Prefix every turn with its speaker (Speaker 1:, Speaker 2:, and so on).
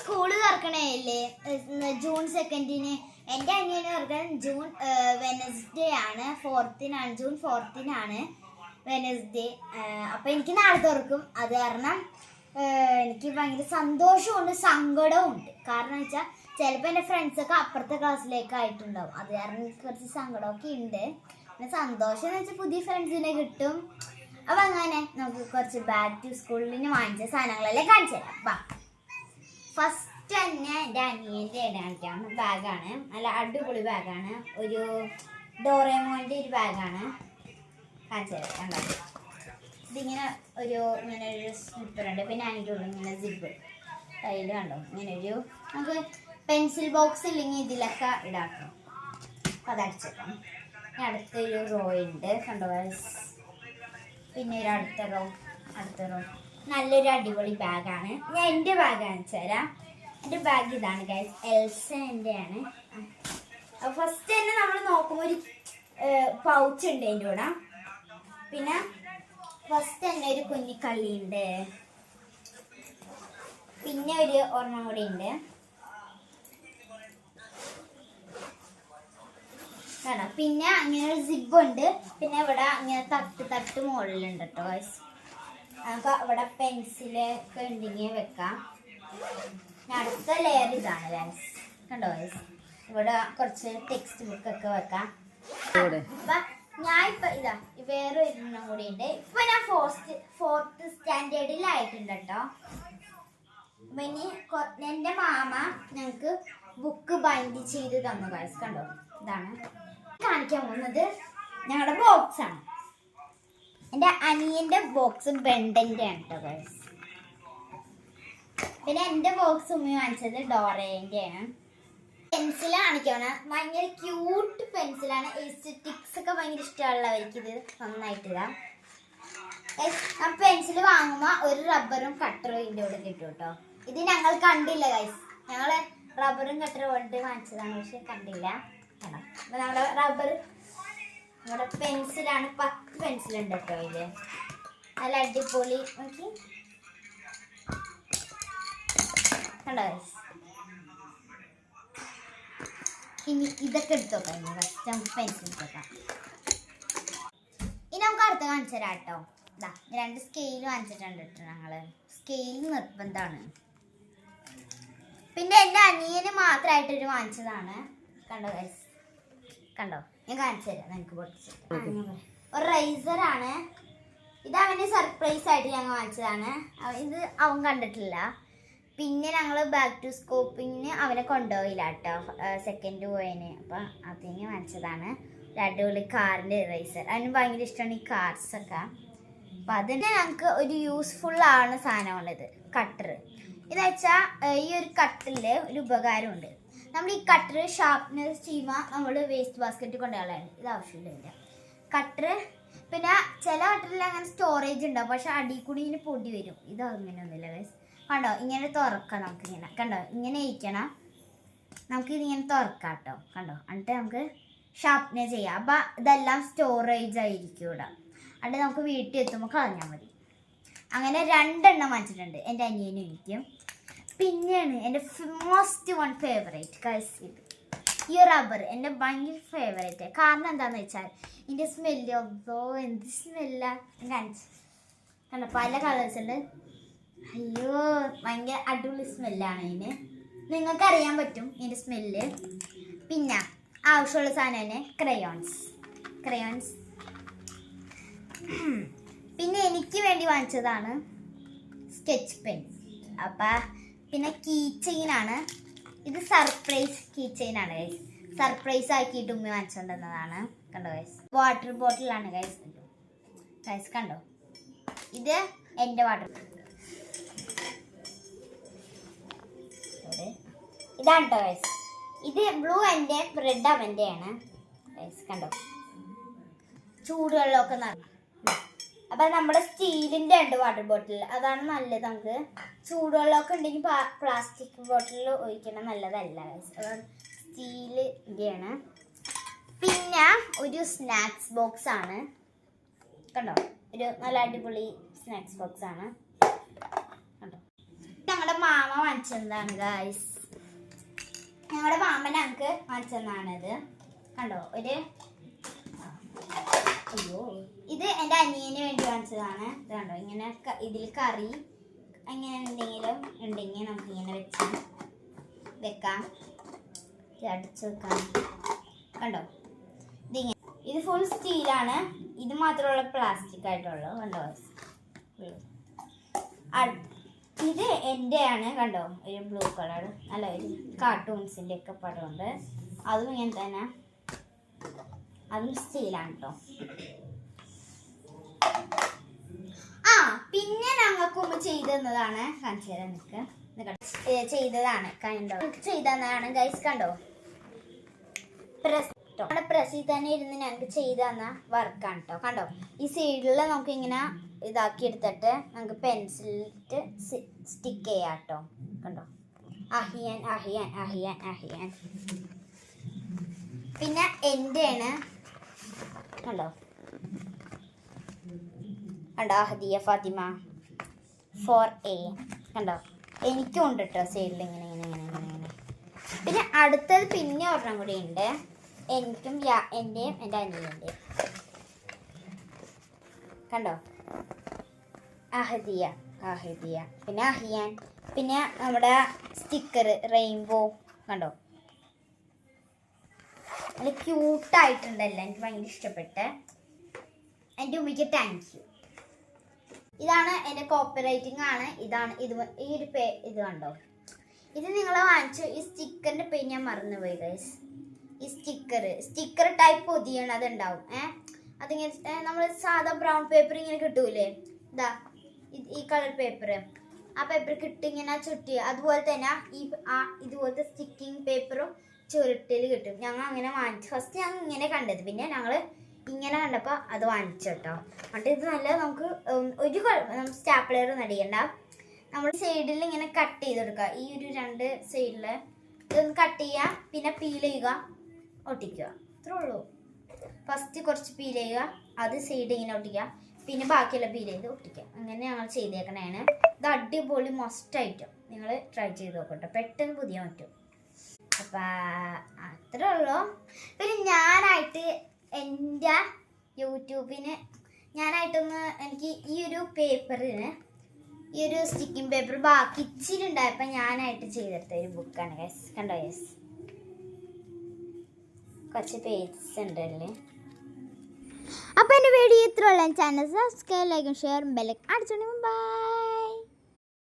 Speaker 1: School തുറക്കണേല്ലേ June സെക്കൻഡിന് എന്റെ അനിയന് തുറക്കാൻ ജൂൺ വെനസ്ഡേ ആണ്. ഫോർത്തിനാണ് ജൂൺ ഫോർത്തിനാണ് വെനസ്ഡേ അപ്പം എനിക്ക് നാളെ തുറക്കും. അത് കാരണം എനിക്ക് ഭയങ്കര സന്തോഷമുണ്ട് സങ്കടവും ഉണ്ട് കാരണം വെച്ചാൽ ചിലപ്പോൾ എന്റെ ഫ്രണ്ട്സൊക്കെ അപ്പുറത്തെ ക്ലാസ്സിലേക്ക് ആയിട്ടുണ്ടാവും അത് കാരണം എനിക്ക് കുറച്ച് സങ്കടമൊക്കെ ഉണ്ട്. പിന്നെ സന്തോഷം എന്ന് വെച്ചാൽ പുതിയ ഫ്രണ്ട്സിനെ കിട്ടും. അപ്പം അങ്ങനെ നമുക്ക് കുറച്ച് ബാക്ക് ടു സ്കൂളിന് വാങ്ങിച്ച സാധനങ്ങളെല്ലാം കാണിച്ചു തരാം. ഫസ്റ്റ് തന്നെ എന്റെ അനിയന്റെ ബാഗാണ്. നല്ല അടിപൊളി ബാഗാണ്. ഒരു ഡോറേമോന്റെ ഒരു ബാഗാണ്. കണ്ടോ? ഇതിങ്ങനെ ഒരു ഇങ്ങനെ ഒരു സ്ലിപ്പറുണ്ട് പിന്നെ അതിന്റെ ഉള്ളിൽ ഇങ്ങനെ സിബ് കയ്യിൽ കണ്ടോ? ഇങ്ങനെ ഒരു നമുക്ക് പെൻസിൽ ബോക്സ് ഇല്ലെങ്കിൽ ഇതിലൊക്കെ ഇടാക്കാം അപ്പം അതടിച്ചേക്കാം അടുത്തൊരു റോ ഉണ്ട്. കണ്ടോ? പിന്നെ ഒരു അടുത്ത റോ അടുത്ത റോ നല്ലൊരു അടിപൊളി ബാഗാണ്. ഞാൻ എന്റെ ബാഗ് കാണിച്ചു തരാം. എന്റെ ബാഗ് ഇതാണ് ഗൈസ് എൽസന്റെ ആണ് ഫസ്റ്റ് തന്നെ നമ്മൾ നോക്കുമ്പോൾ ഒരു പൗച്ച് ഉണ്ട് എന്റെ കൂടെ. പിന്നെ ഫസ്റ്റ് തന്നെ ഒരു കുഞ്ഞിക്കള്ളിയുണ്ട് പിന്നെ ഒരു ഒരെണ്ണം കൂടി ഉണ്ട്. പിന്നെ അങ്ങനെ ഒരു സിബ് ഉണ്ട്. പിന്നെ ഇവിടെ അങ്ങനെ തട്ട് തട്ട് മുകളിലുണ്ട് കേട്ടോ നമുക്ക് അവിടെ പെൻസിലൊക്കെ ഉണ്ടെങ്കിൽ വെക്കാം. അടുത്ത ലെയർ ഇതാണ് ഗൈസ് കണ്ടോ ഗൈസ് ഇവിടെ കുറച്ച് ടെക്സ്റ്റ് ബുക്കൊക്കെ വെക്കാം. ഇപ്പൊ ഞാൻ ഇപ്പൊ ഇതാ വേറെ ഒരെണ്ണം കൂടി ഉണ്ട്. ഇപ്പൊ ഞാൻ ഫോർത്ത് ഫോർത്ത് സ്റ്റാൻഡേർഡിലായിട്ടുണ്ട് കേട്ടോ അപ്പൊ ഇനി എന്റെ മാമ ഞങ്ങക്ക് ബുക്ക് ബൈൻഡ് ചെയ്ത് തന്നു ഗൈസ് കണ്ടോ? ഇതാണ്. കാണിക്കാൻ പോകുന്നത് ഞങ്ങളുടെ ബോക്സ് എന്റെ അനിയന്റെ ബോക്സ് ബെണ്ടന്റെ ആണ് കേട്ടോ ഗൈസ് പിന്നെ എന്റെ ബോക്സ് ഉമ്മ വാങ്ങിച്ചത് ഡോറേന്റെ ആണ്. പെൻസിൽ കാണിക്കണം ഭയങ്കര ക്യൂട്ട് പെൻസിലാണ് എസ്റ്റിക്സ് ഒക്കെ ഭയങ്കര ഇഷ്ടമുള്ളവർക്ക് ഇത്. നന്നായിട്ട് ഇടാം. ആ പെൻസിൽ വാങ്ങുമ്പോൾ ഒരു റബ്ബറും കട്ടറും ഇതിന്റെ കൂടെ കിട്ടും കേട്ടോ. ഇത് ഞങ്ങൾ കണ്ടില്ല ഗൈസ് ഞങ്ങൾ റബ്ബറും കട്ടറും കൊണ്ട് വാങ്ങിച്ചതാണ് പക്ഷെ കണ്ടില്ല. കണ്ടോ? നമ്മുടെ റബ്ബർ നമ്മുടെ പെൻസിലാണ് പത്ത് പെൻസിൽ ഉണ്ട് കേട്ടോ ഇത്. നല്ല അടിപൊളി. നോക്കി. കണ്ടോ ഇനി ഇതൊക്കെ എടുത്തോക്കാം ഇനി ഫസ്റ്റ് നമുക്ക് പെൻസിൽ എടുത്തോക്കാം ഇനി നമുക്ക് അടുത്ത കാണിച്ചു തരാം കേട്ടോ. ഇതാ രണ്ട് സ്കെയിൽ വാങ്ങിച്ചിട്ടുണ്ട് കേട്ടോ ഞങ്ങൾ. സ്കെയിൽ നിർബന്ധമാണ്. പിന്നെ എന്റെ അനിയന് മാത്രമായിട്ടൊരു വാങ്ങിച്ചതാണ്. കണ്ടോ കണ്ടോ? ഞാൻ കാണിച്ചു തരാം. നിങ്ങൾക്ക് പൊട്ടിച്ചിട്ട് ഒരു റൈസർ ആണ്. ഇത് അവന് സർപ്രൈസ് ആയിട്ട് ഞങ്ങൾ വാങ്ങിച്ചതാണ്. ഇത് അവൻ കണ്ടിട്ടില്ല. പിന്നെ ഞങ്ങൾ ബാക്ക് ടു സ്കോപ്പിങ്ങിന് അവനെ കൊണ്ടുപോയില്ല കേട്ടോ. സെക്കൻഡ് പോയതിന് അപ്പം അതിന് വാങ്ങിച്ചതാണ്. ഒരു അടിപൊളി കാറിന്റെ റൈസർ അവന് ഭയങ്കര ഇഷ്ടമാണ് ഈ കാർസ് ഒക്കെ. അപ്പം അതിന് ഞങ്ങൾക്ക് ഒരു യൂസ്ഫുൾ ആണ് സാധനമാണിത്. കട്ടർ എന്നുവെച്ചാൽ ഈ ഒരു കട്ടറിൽ ഒരു ഉപകാരമുണ്ട്. നമ്മൾ ഈ കട്ടർ ഷാർപ്പ്നർ ചീമ നമ്മൾ വേസ്റ്റ് ബാസ്ക്കറ്റ് കൊണ്ടുപോകാനാണ് ഇത് ആവശ്യമില്ല കട്ടർ പിന്നെ ചില കട്ടറിൽ അങ്ങനെ സ്റ്റോറേജ് ഉണ്ടാവും. പക്ഷെ അടിയിൽ കൂടി ഇങ്ങനെ പൊടി വരും. ഇത് അങ്ങനെ അങ്ങനെയൊന്നുമില്ല ഗൈസ് കണ്ടോ? ഇങ്ങനെ തുറക്കാം നമുക്ക് ഇങ്ങനെ കണ്ടോ? ഇങ്ങനെ ഇരിക്കണം. നമുക്ക് ഇതിങ്ങനെ തുറക്കാം കേട്ടോ. കണ്ടോ? എന്നിട്ട് നമുക്ക് ഷാർപ്പ്നർ ചെയ്യാം. അപ്പം ഇതെല്ലാം സ്റ്റോറേജ് ആയിരിക്കും ഇവിടെ. എന്നിട്ട് നമുക്ക് വീട്ടിൽ എത്തുമ്പോൾ കളഞ്ഞാൽ മതി. അങ്ങനെ രണ്ടെണ്ണം വാങ്ങിച്ചിട്ടുണ്ട് എന്റെ അനിയനും എനിക്കും. പിന്നെയാണ് എന്റെ മോസ്റ്റ് വൺ ഫേവറേറ്റ് കൈസ് ഇത്. ഈ റബ്ബർ എന്റെ ഭയങ്കര ഫേവറേറ്റ് കാരണം എന്താണെന്ന് വെച്ചാൽ ഇതിന്റെ സ്മെല്ല് അതോ എന്ത് സ്മെല്ല കാണിച്ചു. പല കളേഴ്സ് ഉണ്ട്. അയ്യോ ഭയങ്കര അടിപൊളി സ്മെല്ലാണ് ഇതിന്. നിങ്ങൾക്ക് അറിയാൻ പറ്റും ഇതിന്റെ സ്മെല്ല് പിന്നെ ആവശ്യമുള്ള സാധനം തന്നെ ക്രയോൺസ് ക്രയോൺസ് പിന്നെ എനിക്ക് വേണ്ടി വാങ്ങിച്ചതാണ് സ്കെച്ച് പെൻ അപ്പം പിന്നെ കീ ചെയിനാണ് ഇത് സർപ്രൈസ് കീ ചെയിനാണ് ഗൈസ് സർപ്രൈസ് ആക്കിയിട്ട് ഉമ്മ വാങ്ങിച്ചുകൊണ്ടുവന്നതാണ് കണ്ടോ ഗൈസ് വാട്ടർ ബോട്ടിലാണ് ഗൈസ് ഗൈസ് കണ്ടോ? ഇത് എന്റെ വാട്ടർ ഇതാണ് കേട്ടോ ഗൈസ് ഇത് ബ്ലൂ എന്റെ റെഡ് അവന്റെയാണ് ഗൈസ് കണ്ടോ? ചൂടുവെള്ളമൊക്കെ നിറഞ്ഞു അപ്പൊ നമ്മുടെ സ്റ്റീലിന്റെ ഉണ്ട് വാട്ടർ ബോട്ടിൽ അതാണ് നല്ലത് നമുക്ക്. ചൂടുവെള്ളമൊക്കെ ഉണ്ടെങ്കിൽ പ്ലാസ്റ്റിക് ബോട്ടിലിൽ ഒഴിക്കണം നല്ലതല്ല സ്റ്റീലിന്റെയാണ് പിന്നെ ഒരു സ്നാക്സ് ബോക്സ് ആണ്. കണ്ടോ? ഒരു നല്ല അടിപൊളി സ്നാക്സ് ബോക്സ് ആണ്. കണ്ടോ? ഞങ്ങളുടെ മാമ വാങ്ങിച്ചതാണ് ഗായ്സ് ഞങ്ങളുടെ മാമ ഞങ്ങൾക്ക് വാങ്ങിച്ചതാണിത്. കണ്ടോ? ഒരു ഇത് എന്റെ അനിയന് വേണ്ടി വാങ്ങിച്ചതാണ്. ഇതാണ്ടോ ഇങ്ങനെ ഇതിൽ കറി അങ്ങനെ എന്തെങ്കിലും ഉണ്ടെങ്കിൽ നമുക്ക് ഇങ്ങനെ വെച്ച് വെക്കാം. അടിച്ചു വെക്കാം. കണ്ടോ? ഇതിങ്ങനെ. ഇത് ഫുൾ സ്റ്റീലാണ് ഇത് മാത്രമുള്ള പ്ലാസ്റ്റിക് ആയിട്ടുള്ളൂ. കണ്ടോ. ഇത് എന്റെയാണ് കണ്ടോ? ഒരു ബ്ലൂ കളർ അല്ല ഒരു കാർട്ടൂൺസിന്റെ ഒക്കെ പടമുണ്ട്. അതും ഇങ്ങനെ തന്നെ. അതും സ്റ്റീലാണ് കേട്ടോ ആ പിന്നെ ഞങ്ങൾക്ക് മുമ്പ് ചെയ്തതാണ് കാണിച്ചു? ഏ, ചെയ്തതാണ്. കണ്ടോ? ചെയ്തു തന്നതാണ്. ഗൈസ് കണ്ടോ? നമ്മുടെ പ്രസ്സിൽ തന്നെ ഇരുന്ന് ഞങ്ങൾക്ക് ചെയ്തു തന്ന വർക്കാണ് കേട്ടോ കണ്ടോ? ഈ സൈഡിൽ നമുക്ക് ഇങ്ങനെ ഇതാക്കി എടുത്തിട്ട് നമുക്ക് പെൻസിലിട്ട് സ്റ്റിക്ക് ചെയ്യാം കേട്ടോ കണ്ടോ? അഹിയാൻ അഹിയാൻ അഹിയാൻ അഹിയാൻ. പിന്നെ എന്റെയാണ് കണ്ടോ? കണ്ടോ ഹദിയ ഫാത്തിമ? ഫോർ എ കണ്ടോ? എനിക്കും ഉണ്ട് കേട്ടോ സൈഡിൽ ഇങ്ങനെ ഇങ്ങനെ ഇങ്ങനെ ഇങ്ങനെ ഇങ്ങനെ. പിന്നെ അടുത്തത് പിന്നെ ഒരെണ്ണം കൂടി ഉണ്ട്. എനിക്കും എന്റെയും എന്റെ അനിയന്റെയും കണ്ടോ? അഹദിയ അഹദിയ. പിന്നെ അഹിയാൻ. പിന്നെ നമ്മുടെ സ്റ്റിക്കർ റെയിൻബോ കണ്ടോ? നല്ല ക്യൂട്ടായിട്ടുണ്ടല്ലോ എനിക്ക് ഭയങ്കര ഇഷ്ടപ്പെട്ട്. എന്റെ ഉമ്മയ്ക്ക് താങ്ക് യു ഇതാണ് എന്റെ കോപ്പി റൈറ്റിംഗ് ആണ്. ഇതാണ് ഇത് ഈ ഒരു പേ ഇത് കണ്ടോ? ഇത് നിങ്ങൾ വാങ്ങിച്ചു ഈ സ്റ്റിക്കറിന്റെ പേര് ഞാൻ മറന്നുപോയി ഗൈസ് ഈ സ്റ്റിക്കർ സ്റ്റിക്കർ ടൈപ്പ് പൊതിയാണ് ഉണ്ടാവും ഏ? അതിങ്ങനെ നമ്മൾ സാധാ ബ്രൗൺ പേപ്പർ ഇങ്ങനെ കിട്ടൂലേ? ഇതാ ഈ കളർ പേപ്പർ ആ പേപ്പർ കിട്ടി ഇങ്ങനെ ചുറ്റി അതുപോലെ തന്നെ ഈ ആ ഇതുപോലത്തെ സ്റ്റിക്കിംഗ് പേപ്പറും ചുരുട്ടിൽ കിട്ടും. ഞങ്ങൾ അങ്ങനെ വാങ്ങിച്ചു ഫസ്റ്റ് ഞങ്ങൾ ഇങ്ങനെ കണ്ടത്. പിന്നെ ഞങ്ങൾ ഇങ്ങനെ കണ്ടപ്പോൾ അത് വാങ്ങിച്ചു കേട്ടോ എന്നിട്ട് ഇത് നല്ല നമുക്ക് ഒരു ഒരു സ്റ്റാപ്ലെയർ അടിക്കണ്ട. നമ്മൾ സൈഡിൽ ഇങ്ങനെ കട്ട് ചെയ്ത് കൊടുക്കുക ഈ ഒരു രണ്ട് സൈഡിൽ ഇതൊന്ന് കട്ട് ചെയ്യുക പിന്നെ പീൽ ചെയ്യുക ഒട്ടിക്കുക. അത്രേ ഉള്ളൂ. ഫസ്റ്റ് കുറച്ച് പീൽ ചെയ്യുക അത് സൈഡ് ഇങ്ങനെ ഒട്ടിക്കുക. പിന്നെ ബാക്കിയുള്ള പീൽ ചെയ്ത് ഒട്ടിക്കുക. അങ്ങനെ ഞങ്ങൾ ചെയ്തേക്കണേണ്. ഇത് അടിപൊളി മസ്റ്റ് ഐറ്റം നിങ്ങൾ ട്രൈ ചെയ്ത് നോക്കട്ടെ. പെട്ടെന്ന് പുതിയ പറ്റും. അപ്പം അത്രേ ഉള്ളൂ. പിന്നെ ഞാനായിട്ട് എന്റെ യൂട്യൂബിന് ഞാനായിട്ടൊന്ന് എനിക്ക് ഈ ഒരു പേപ്പറിന് ഈ ഒരു സ്റ്റിക്കിംഗ് പേപ്പർ ബാക്കി ഇച്ചിരി ഉണ്ടായപ്പോൾ ഞാനായിട്ട് ചെയ്തെടുത്ത ഒരു ബുക്കാണ്. യെസ് കണ്ടോ? യെസ് കുറച്ച് പേജസ് ഉണ്ട് ഉണ്ടല്ലേ അപ്പോൾ എന്റെ വീഡിയോ ഇത്രയുള്ള ചാനൽ സബ്സ്ക്രൈബ് ലൈക്കും ഷെയറും ബെല്ലൈക്കും അടിച്ചോണ്ടി. ബൈ